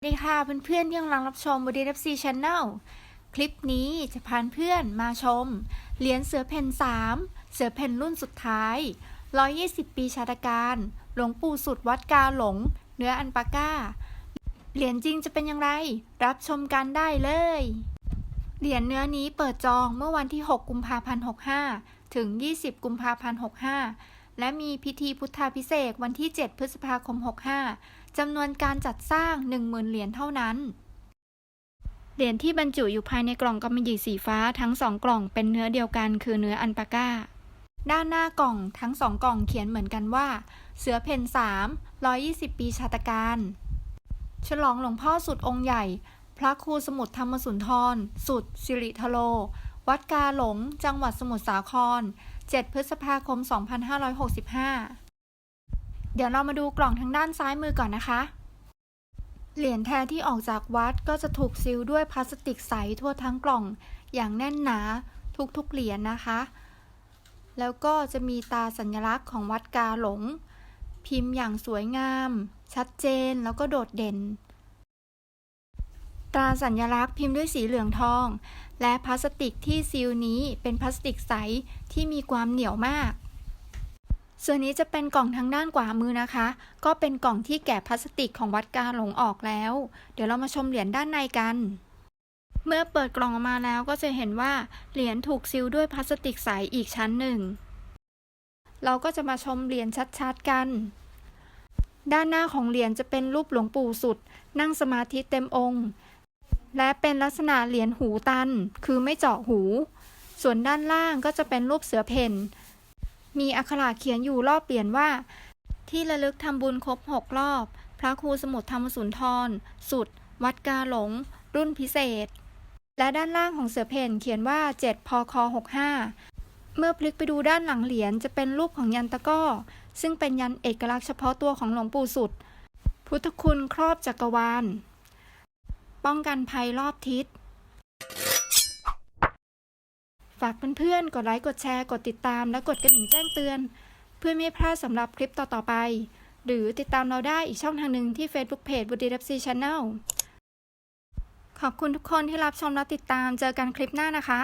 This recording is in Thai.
สวัสดีค่ะเพื่อนๆที่กำลังรับชมบดี FC Channel คลิปนี้จะพาเพื่อนมาชม เหรียญเสือเพ่น3 เสือเพ่นรุ่นสุดท้าย 120 ปีชาตการ หลวงปู่สุดวัดกาหลง เนื้ออันปาก้า เหรียญจริงจะเป็นอย่างไร รับชมกันได้เลย เหรียญเนื้อนี้เปิดจองเมื่อวันที่ 6 กุมภาพันธ์ 65 ถึง 20 กุมภาพันธ์ 65 และมีพิธีพุทธาพิเศษวันที่ 7 พฤษภาคม 65 จำนวนการจัดสร้าง 10,000 เหรียญเท่านั้น เหรียญที่บรรจุอยู่ภายในกล่องกำมะหยี่สีฟ้าทั้งสองกล่องเป็นเนื้อเดียวกันคือเนื้ออันปาก้า ด้านหน้ากล่องทั้งสองกล่องเขียนเหมือนกันว่า เสือเพนสาม120 ปีชาตการ ฉลองหลวงพ่อสุดองค์ใหญ่ พระครูสมุทรธรรมสุนทร สุดสิริทโล วัดกาหลง จังหวัดสมุทรสาคร 7 พฤษภาคม 2565 เดี๋ยวเรามาดูกล่องทางด้านซ้ายมือก่อนนะคะ เหรียญแท้ที่ออกจากวัดก็จะถูกซีลด้วยพลาสติกใสทั่วทั้งกล่องอย่างแน่นหนาทุกๆเหรียญนะคะ แล้วก็จะมีตาสัญลักษณ์ของวัดกาหลง พิมพ์อย่างสวยงาม ชัดเจนแล้วก็โดดเด่น ตราสัญลักษณ์พิมพ์ด้วยสีเหลืองทอง และพลาสติกที่ซีลนี้เป็นพลาสติกใสที่มีความเหนียวมาก ส่วนนี้จะเป็นกล่องทางด้านขวามือนะคะ ก็เป็นกล่องที่แกะพลาสติกของวัดกาหลงออกแล้ว เดี๋ยวเรามาชมเหรียญด้านในกัน เมื่อเปิดกล่องออกมาแล้วก็จะเห็นว่าเหรียญถูกซีลด้วยพลาสติกใสอีกชั้นหนึ่ง เราก็จะมาชมเหรียญชัดๆกันด้านหน้าของเหรียญจะเป็นรูปหลวงปู่สุด นั่งสมาธิเต็มองค์ และเป็นลักษณะเหรียญหูตัน คือไม่เจาะหู ส่วนด้านล่างก็จะเป็นรูปเสือเพ่นมีอักขระเขียนอยู่รอบเหรียญว่า ที่ระลึกทำบุญครบ6รอบ พระครูสมุทรธรรมสุนทร สุด วัดกาหลง รุ่นพิเศษ และด้านล่างของเสือเพ่นเขียนว่า 7 พค65 เมื่อพลิกไปดูด้านหลังเหรียญจะเป็นรูปของยันตะก้อ ซึ่งเป็นยันเอกลักษณ์เฉพาะตัวของหลวงปู่สุด พุทธคุณครอบจักรวาล ป้องกันภัยรอบทิศ ฝากเพื่อนๆ กดไลค์ กดแชร์ กดติดตาม และกดกระดิ่งแจ้งเตือน เพื่อไม่พลาดสำหรับคลิปต่อๆไป หรือติดตามเราได้อีกช่องทางหนึ่งที่ Facebook Page บุดีรับซีช n แนลขอบคุณทุกคนที่รับชมและติดตาม เจอกันคลิปหน้านะคะ